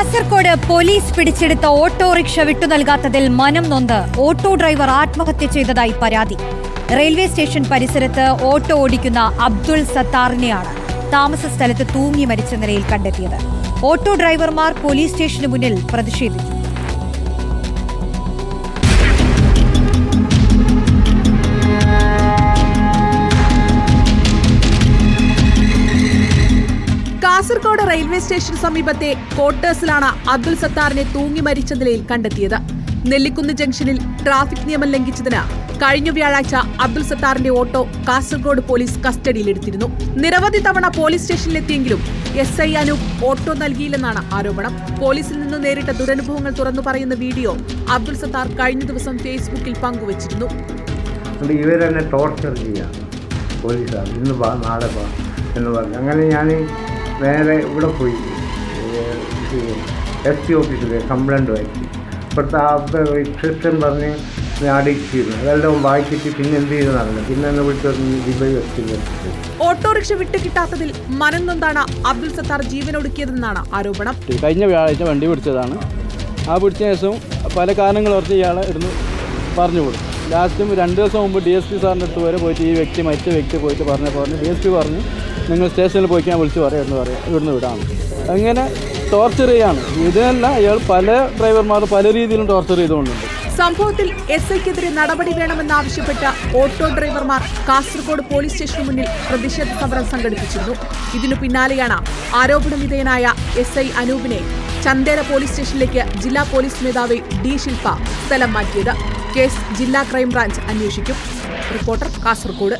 Kasaragod police പിടിച്ചെടുത്ത autorickshaw വിട്ടു നൽകാത്തതിൽ മനം നൊന്ത് ഓട്ടോ ഡ്രൈവർ ആത്മഹത്യ ചെയ്തതായി പരാതി. റെയിൽവേ സ്റ്റേഷൻ പരിസരത്ത് ഓട്ടോ ഓടിക്കുന്ന അബ്ദുൾ സത്താറിനെയാണ് താമസ സ്ഥലത്ത് തൂങ്ങി മരിച്ച നിലയിൽ കണ്ടെത്തിയത്. ഓട്ടോ ഡ്രൈവർമാർ പോലീസ് സ്റ്റേഷന് മുന്നിൽ പ്രതിഷേധിച്ചു. കാസർഗോഡ് റെയിൽവേ സ്റ്റേഷൻ സമീപത്തെ ക്വാർട്ടേഴ്സിലാണ് അബ്ദുൾ സത്താറിനെ തൂങ്ങി മരിച്ച നിലയിൽ കണ്ടെത്തിയത്. നെല്ലിക്കുന്ന് ജംഗ്ഷനിൽ ട്രാഫിക് നിയമം ലംഘിച്ചതിന് കഴിഞ്ഞ വ്യാഴാഴ്ച അബ്ദുൾ സത്താറിന്റെ ഓട്ടോ കാസർഗോഡ് പോലീസ് കസ്റ്റഡിയിലെടുത്തിരുന്നു. നിരവധി തവണ പോലീസ് സ്റ്റേഷനിലെത്തിയെങ്കിലും എസ് ഐ അനൂപ് ഓട്ടോ നൽകിയില്ലെന്നാണ് ആരോപണം. പോലീസിൽ നിന്ന് നേരിട്ട ദുരനുഭവങ്ങൾ തുറന്നു പറയുന്ന വീഡിയോ അബ്ദുൾ സത്താർ കഴിഞ്ഞ ദിവസം ഫേസ്ബുക്കിൽ പങ്കുവച്ചിരുന്നു. ടോർച്ചർ ചെയ്യാം. പോലീസുകാർ ഇന്ന് നാളെ എന്ന് പറഞ്ഞു. അങ്ങനെ ഞാൻ നേരെ ഇവിടെ പോയി. എസ് ടി ഓഫീസിൽ കംപ്ലൈന്റ് വായിച്ചു. ഇപ്പോഴത്തെ ആ ക്രിസ്ത്യൻ പറഞ്ഞ് അടിച്ചിരുന്നു. അതെല്ലാം വായിച്ചിട്ട് പിന്നെ എന്ത് ചെയ്ത് നടന്നു. പിന്നെ എന്നെ വിളിച്ചു ഓട്ടോറിക്ഷ വിട്ട് ഓട്ടോറിക്ഷ വിട്ടുകിട്ടാത്തതിൽ മനം നൊന്താണ് അബ്ദുൽ സത്താർ ജീവനൊടുക്കിയതെന്നാണ് ആരോപണം. കഴിഞ്ഞ വ്യാഴാഴ്ച വണ്ടി പിടിച്ചതാണ്. ആ പിടിച്ച ശേഷം പല കാരണങ്ങൾ ഓർത്ത് ഇയാളെ ഇരുന്ന് പറഞ്ഞു കൊടുത്തു. ലാസ്റ്റും രണ്ട് ദിവസം മുമ്പ് ഡി എസ് പി സാറിന്റെ അടുത്ത് വരെ പോയിട്ട് ഈ വ്യക്തി മരിച്ച വ്യക്തി പോയിട്ട് പറഞ്ഞപ്പോൾ പറഞ്ഞു ഡി എസ് പി പറഞ്ഞു നിങ്ങൾ സ്റ്റേഷനിൽ പോയി ഞാൻ വിളിച്ച് പറയാം എന്ന് പറയാം ഇവിടുന്ന് വിടാണ് അങ്ങനെ ടോർച്ചർ ചെയ്യാണ്. ഇതല്ല ഇയാൾ പല ഡ്രൈവർമാർ പല രീതിയിലും ടോർച്ചർ ചെയ്തുകൊണ്ടുണ്ട് സംഭവത്തിൽ എസ് ഐക്കെതിരെ നടപടി വേണമെന്നാവശ്യപ്പെട്ട ഓട്ടോ ഡ്രൈവർമാർ കാസർഗോഡ് പോലീസ് സ്റ്റേഷന് മുന്നിൽ പ്രതിഷേധ സമരം സംഘടിപ്പിച്ചിരുന്നു. ഇതിനു പിന്നാലെയാണ് ആരോപണ വിധേയനായ എസ് ഐ അനൂപിനെ ചന്ദേര പോലീസ് സ്റ്റേഷനിലേക്ക് ജില്ലാ പോലീസ് മേധാവി ഡി ശില്പ സ്ഥലം മാറ്റിയത്. കേസ് ജില്ലാ ക്രൈംബ്രാഞ്ച് അന്വേഷിക്കും. റിപ്പോർട്ടർ കാസർഗോഡ്.